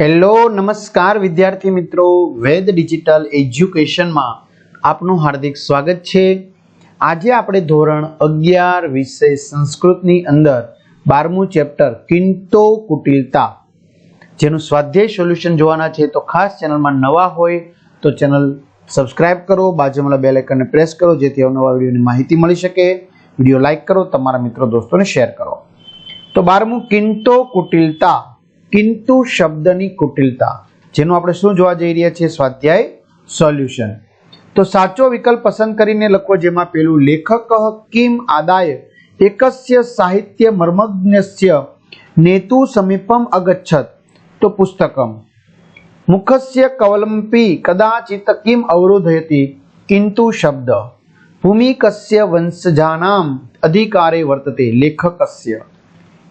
Hello, નમસ્કાર વિદ્યાર્થી મિત્રો. વેદ ડિજિટલ એજ્યુકેશનમાં આપનું હાર્દિક સ્વાગત છે. આજે આપણે ધોરણ અગિયાર વિષય સંસ્કૃતની અંદર બારમું ચેપ્ટર કિંતો કુટિલતા, જેનું સ્વાધ્યાય સોલ્યુશન જોવાના છે. તો ખાસ ચેનલમાં નવા હોય તો ચેનલ સબસ્ક્રાઇબ કરો, બાજુમાં બેલ આઇકનને પ્રેસ કરો, જેથી અવનવા વિડીયોની માહિતી મળી શકે. વીડિયો લાઇક કરો, તમારા મિત્રો, દોસ્તોને શેર કરો. તો બારમું કિંતો કુટિલતા કિંતુ શબ્દની કુટિલતા, જેનું આપણે શું જોવા જઈ રહ્યા છીએ? સ્વાધ્યાય સોલ્યુશન. તો સાચો વિકલ્પ પસંદ કરીને લખો, જેમાં પેલું લેખક કિમ આદાય એકસ્ય સાહિત્ય મર્મજ્ઞસ્ય નેતુ સમીપમ અગચ્છત. તો પુસ્તકમ. મુખસ્ય કવલંપી કદાચિત કિમ અવરોધયતી. કિંતુ શબ્દ. ભૂમિકસ્ય વંશજાનામ અધિકારે વર્તતે લેખકસ્ય.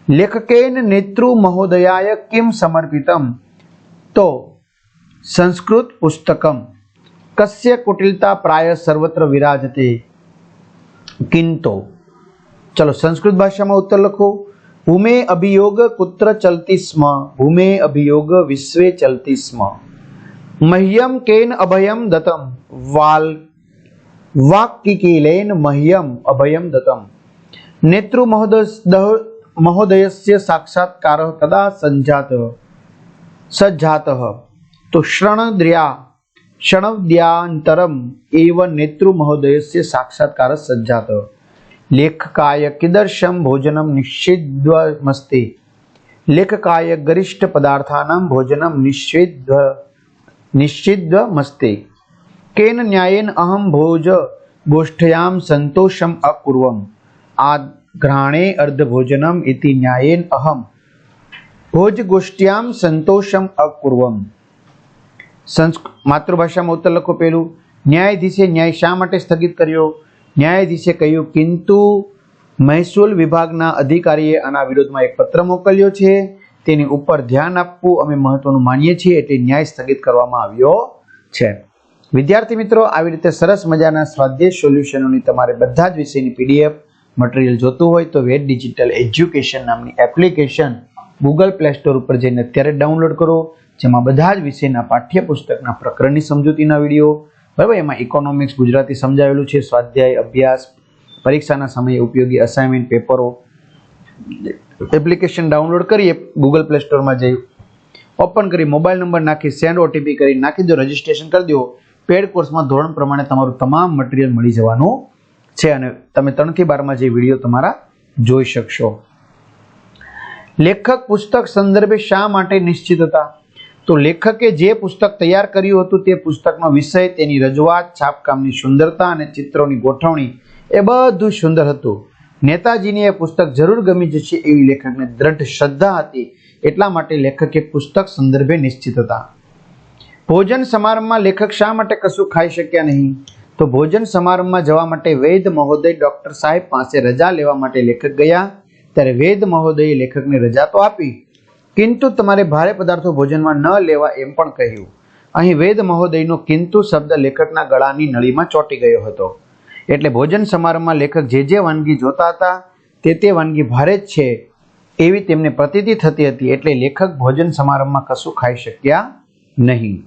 લેખકેન નેતૃ મહોદયાય કિમ સમર્પિતમ તો સંસ્કૃત પુસ્તકમ કસ્ય કુટિલતા પ્રાય સર્વત્ર વિરાજતે કિંતો ચલો સંસ્કૃત ભાષામાં ઉત્તર લખો ભૂમે અભિયોગ કુત્ર ચલતી સ્મ ભૂમે અભિયોગ વિશ્વે ચલતી સ્મ મહ્યમ કેન અભયમ દતમ વાલ વાક્કિકીલેન મહ્યમ અભયમ દતમ નેતૃ મહોદય મહોદયસ્ય સાક્ષાત્કાર કદા સંજાત સજ્જાત તો શ્રણદ્ર્યા ક્ષણદ્યાંતરમ એવ નેતૃ મહોદયસ્ય સાક્ષાત્કાર સજ્જાત લેખકાય કિદર્શમ ભોજનમ નિષિદ્ધમસ્તે લેખકાય ગરિષ્ઠ પદાર્થાનામ ભોજનમ નિષિદ્ધ નિષિદ્ધમસ્તે કેન ન્યાયેન અહમ ભોજ ગોષ્ઠયામ સંતોષમ અકુર્વમ આ ઘ્રાણે અર્ધભોજનમ ઇતિ ન્યાયેન અહમ ભોજગોષ્ઠ્યામ સંતોષમ અકુર્વમ સંસ્ક માતૃભાષામાં ઉત્તર લખો પેલું ન્યાયાધીશે ન્યાય શા માટે સ્થગિત કર્યો ન્યાયાધીશે કહ્યું કિંતુ મહેસૂલ વિભાગના અધિકારીએ આના વિરોધમાં એક પત્ર મોકલ્યો છે। તેની ઉપર ધ્યાન આપવું અમે મહત્વનું માનીએ છીએ એટલે ન્યાય સ્થગિત કરવામાં આવ્યો છે। વિદ્યાર્થી મિત્રો, આવી રીતે સરસ મજાના સ્વાધ્યાય સોલ્યુશનોની તમારે બધા જ વિષયની પીડીએફ મટીરિયલ જોતું હોય તો વેટ ડિજિટલ એજ્યુકેશન નામની એપ્લિકેશન ગૂગલ પ્લે સ્ટોર ઉપર જઈને અત્યારે ડાઉનલોડ કરો. જેમાં બધા જ વિષયના પાઠ્યપુસ્તકના પ્રકરણની સમજૂતીના વીડિયો, બરાબર? એમાં ઇકોનોમિક્સ ગુજરાતી સમજાવેલું છે, સ્વાધ્યાય, અભ્યાસ, પરીક્ષાના સમયે ઉપયોગી અસાઇનમેન્ટ પેપરો એપ્લિકેશન ડાઉનલોડ કરીએ ગૂગલ પ્લે સ્ટોરમાં જઈ. ઓપન કરી મોબાઈલ નંબર નાખી સેન્ડ ઓટીપી કરી, નાખી દો રજીસ્ટ્રેશન કરી દો. પેડ કોર્સમાં ધોરણ પ્રમાણે તમારું તમામ મટીરિયલ મળી જવાનું છે અને તમે ત્રણથી બારમાં જે વીડિયો તમારા જોઈ શકશો. લેખક પુસ્તક સંદર્ભે શા માટે નિશ્ચિત હતા? તો લેખકે જે પુસ્તક તૈયાર કર્યું હતું તે પુસ્તકનો વિષય, તેની રજૂઆત, છાપકામની સુંદરતા અને ચિત્રોની ગોઠવણી એ બધું સુંદર હતું. નેતાજીને એ પુસ્તક જરૂર ગમી જશે એવી લેખકને દ્રઢ શ્રદ્ધા હતી. એટલા માટે લેખકે પુસ્તક સંદર્ભે નિશ્ચિત હતા. ભોજન સમારંભમાં લેખક શા માટે કશું ખાઈ શક્યા નહીં? તો ભોજન સમારંભમાં જવા માટે વૈદ મહોદય ડોક્ટર સાહેબ પાસે રજા લેવા માટે લેખક ગયા. ત્યારે વેદ મહોદયે લેખકને રજા તો આપી. કિંતુ તમારે ભારે પદાર્થો ભોજનમાં ન લેવા એમ પણ કહ્યું. અહીં વેદ મહોદયનો કિંતુ શબ્દ લેખકના ગળાની નળીમાં ચોંટી ગયો હતો. એટલે ભોજન સમારંભમાં લેખક જે જે વાનગી જોતા હતા, તે તે વાનગી ભારે જ છે એવી તેમને પ્રતીતિ થતી હતી એટલે લેખક ભોજન સમારંભમાં કશું ખાઈ શક્યા નહીં.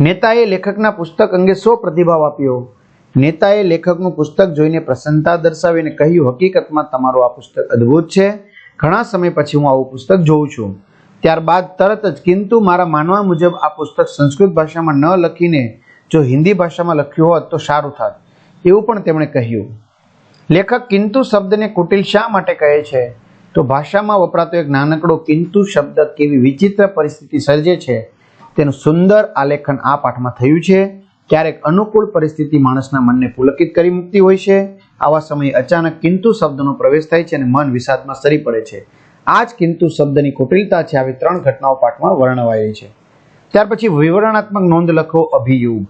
નેતાએ લેખકના પુસ્તક અંગે શો પ્રતિભાવ આપ્યો. નેતાએ લેખકનું પુસ્તક જોઈને પ્રસન્નતા દર્શાવીને કહ્યું, હકીકતમાં તમારું આ પુસ્તક અદ્ભુત છે. ઘણા સમય પછી હું આવું પુસ્તક જોઉં છું. ત્યારબાદ તરત જ કિંતુ મારા માનવા મુજબ આ પુસ્તક સંસ્કૃત ભાષામાં ન લખીને જો હિન્દી ભાષામાં લખ્યું હોત તો સારું થાત. એવું પણ તેમણે કહ્યું. લેખક કિંતુ શબ્દને કુટિલ શા માટે કહે છે? તો ભાષામાં વપરાતો એક નાનકડો કિંતુ શબ્દ કેવી વિચિત્ર પરિસ્થિતિ સર્જે છે. તેનું સુંદર આલેખન આ પાઠમાં થયું છે. ક્યારેક અનુકૂળ પરિસ્થિતિ માણસના મનને પુલકિત કરી મૂકતી હોય છે. આવા સમયે અચાનક કિંતુ શબ્દનો પ્રવેશ થાય છે અને મન વિષાદમાં સરી પડે છે. આ જ કિંતુ શબ્દની કુટિલતા છે. આવી ત્રણ ઘટનાઓ પાઠમાં વર્ણવાયેલી છે. ત્યાર પછી વિવરણાત્મક નોંધ લખો અભિયોગ.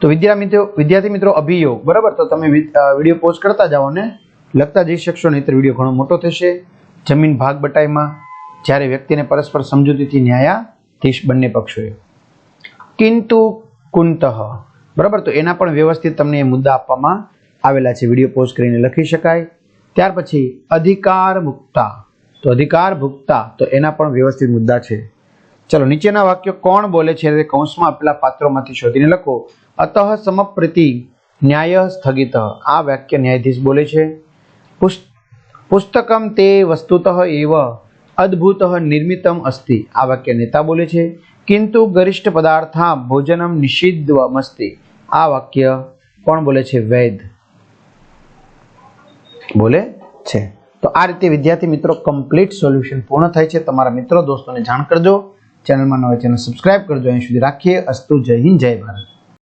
તો વિદ્યા મિત્રો, વિદ્યાર્થી મિત્રો, અભિયોગ. બરાબર? તો તમે વીડિયો પોઝ કરતા જાઓ ને. લખતા જઈ શકશો, નહીતર વીડિયો ઘણો મોટો થશે. જમીન ભાગ બટાઈમાં જ્યારે વ્યક્તિને પરસ્પર સમજૂતીથી ન્યાયાધીશ બંને પક્ષોએ. કિંતુ કુંતઃ બરાબર? તો એના પણ વ્યવસ્થિત તમને એ મુદ્દા આપવામાં આવેલા છે. વીડિયો પોઝ કરીને લખી શકાય. ત્યાર પછી અધિકાર મુક્તા. તો અધિકાર ભુક્તા તો એના પણ વ્યવસ્થિત મુદ્દા છે. ચલો, નીચેના વાક્યો કોણ બોલે છે? તે કૌંસમાં આપેલા પાત્રોમાંથી શોધીને લખો. અતઃ સમપ્રીતિ ન્યાય સ્થગિત. આ વાક્ય ન્યાયાધીશ બોલે છે. પુસ્ત, પુસ્તકમ તે વસ્તુતઃ એવ અદ્ભુત નિર્મિતમ અસ્તિ। આ વાક્ય નેતા બોલે છે, કિંતુ ગરિષ્ઠ પદાર્થા ભોજનમ નિષિદ્ધમ અસ્તિ આ વાક્ય કોણ બોલે છે? વૈદ બોલે છે। તો આ રીતે વિદ્યાર્થી મિત્રો કમ્પ્લીટ સોલ્યુશન પૂર્ણ થાય છે। તમારા મિત્રો, દોસ્તોને જાણ કરજો, ચેનલમાં નવા ચેનલ સબસ્ક્રાઇબ કરજો, અહીં સુધી રાખીએ. અસ્તુ જય હિન્દ, જય ભારત।